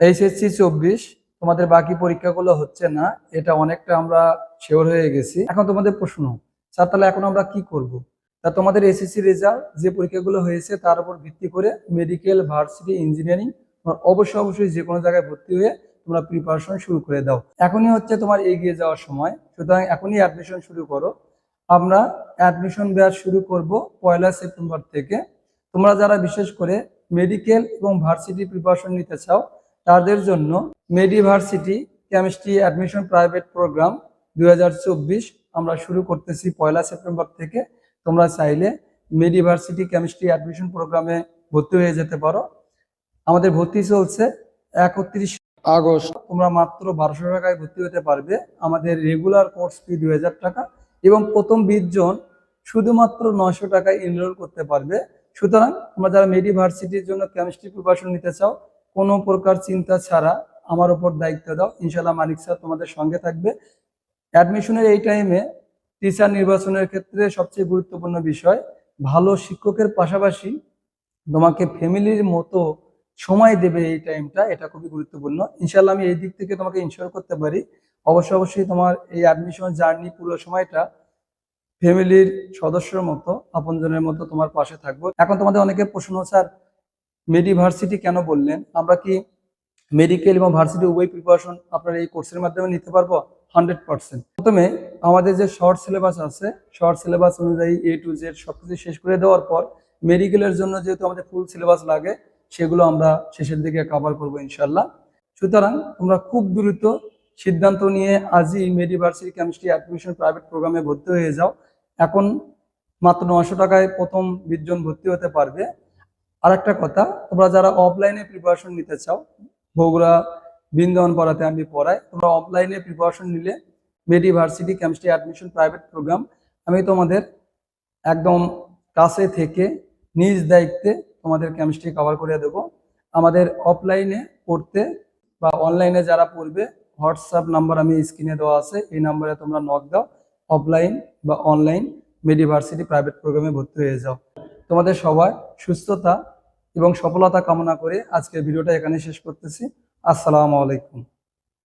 HSC চব্বিশ, তোমাদের বাকি পরীক্ষাগুলো হচ্ছে না, এটা অনেকটা আমরা শিওর হয়ে গেছি। এখন তোমাদের প্রশ্ন, স্যার তাহলে এখন আমরা কি করব? তা তোমাদের এসএসসি রেজাল্ট যে পরীক্ষাগুলো হয়েছে তার উপর ভিত্তি করে মেডিকেল ভার্সিটি ইঞ্জিনিয়ারিং তোমার অবশ্যই অবশ্যই যে কোনো জায়গায় ভর্তি হয়ে তোমরা প্রিপারেশন শুরু করে দাও। এখনই হচ্ছে তোমার এগিয়ে যাওয়ার সময়, সুতরাং এখনই অ্যাডমিশন শুরু করো। আমরা অ্যাডমিশন ব্যাচ শুরু করব পয়লা সেপ্টেম্বর থেকে। তোমরা যারা বিশেষ করে মেডিকেল এবং ভার্সিটি প্রিপারেশন নিতে চাও তাদের জন্য Mediversity chemistry admission private programme দুই হাজার চব্বিশ আমরা শুরু করতেছি পয়লা সেপ্টেম্বর থেকে। তোমরা চাইলে মেডিভার্সিটি কেমিস্ট্রি অ্যাডমিশন প্রোগ্রামে ভর্তি হয়ে যেতে পারো। আমাদের ভর্তি চলছে একত্রিশ আগস্ট। তোমরা মাত্র বারোশো টাকায় ভর্তি হতে পারবে। আমাদের রেগুলার কোর্স ফি দুই হাজার টাকা এবং প্রথম বিশ জন শুধুমাত্র নয়শো টাকায় এনরোল করতে পারবে। সুতরাং তোমরা যারা মেডিভার্সিটির জন্য কেমিস্ট্রি প্রিপারেশন নিতে চাও কোনো প্রকার চিন্তা ছাড়া আমার উপর দায়িত্ব দাও। ইনশাল্লাহ মানিক স্যার তোমাদের সঙ্গে থাকবে। অ্যাডমিশনের এই টাইমে টিচার নির্বাচনের ক্ষেত্রে সবচেয়ে গুরুত্বপূর্ণ বিষয়, ভালো শিক্ষকের পাশাপাশি তোমাকে ফ্যামিলির মতো সময় দেবে এই টাইমটা এটা খুবই গুরুত্বপূর্ণ। ইনশাল্লাহ আমি এই দিক থেকে তোমাকে ইনশিওর করতে পারি। অবশ্যই অবশ্যই তোমার এই অ্যাডমিশন জার্নি পুরো সময়টা ফ্যামিলির সদস্যর মতো, আপনজনের মতো তোমার পাশে থাকব। এখন তোমাদের অনেকে প্রশ্ন, স্যার মেডিভার্সিটি কেন বললেন? আমরা কি মেডিকেল এবং ভার্সিটি উভয় প্রিপারেশন আপনার এই কোর্সের মাধ্যমে নিতে পারব? হান্ড্রেড পার্সেন্ট প্রথমে আমাদের যে শর্ট সিলেবাস আছে শর্ট সিলেবাস অনুযায়ী এ টু জেড সবকিছু শেষ করে দেওয়ার পর মেডিকেলের জন্য যেহেতু আমাদের ফুল সিলেবাস লাগে, সেগুলো আমরা শেষের দিকে কভার করব ইনশাল্লাহ সুতরাং তোমরা খুব দ্রুত সিদ্ধান্ত নিয়ে আজই মেডিভার্সিটি কেমিস্ট্রি অ্যাডমিশন প্রাইভেট প্রোগ্রামে ভর্তি হয়ে যাও। এখন মাত্র নশো টাকায় প্রথম বিশজন ভর্তি হতে পারবে। আর একটা কথা, তোমরা যারা অফলাইনে প্রিপারেশন নিতে চাও, বগুড়া, বৃন্দাবন পড়াতে আমি পড়াই, তোমরা অফলাইনে প্রিপারেশন নিলে Mediversity chemistry admission private programme আমি তোমাদের একদম কাছে থেকে নিজ দায়িত্বে তোমাদের কেমিস্ট্রি কভার করে দেব। আমাদের অফলাইনে পড়তে বা অনলাইনে যারা পড়বে হোয়াটসঅ্যাপ নাম্বার আমি স্ক্রিনে দেওয়া আছে, এই নাম্বারে তোমরা নক দাও অফলাইন বা অনলাইন মেডিভার্সিটি প্রাইভেট প্রোগ্রামে ভর্তি হয়ে যাও। তোমাদের সবার সুস্থতা এবং সফলতা কামনা করে আজকের ভিডিওটা এখানে শেষ করতেছি। আসসালামু আলাইকুম।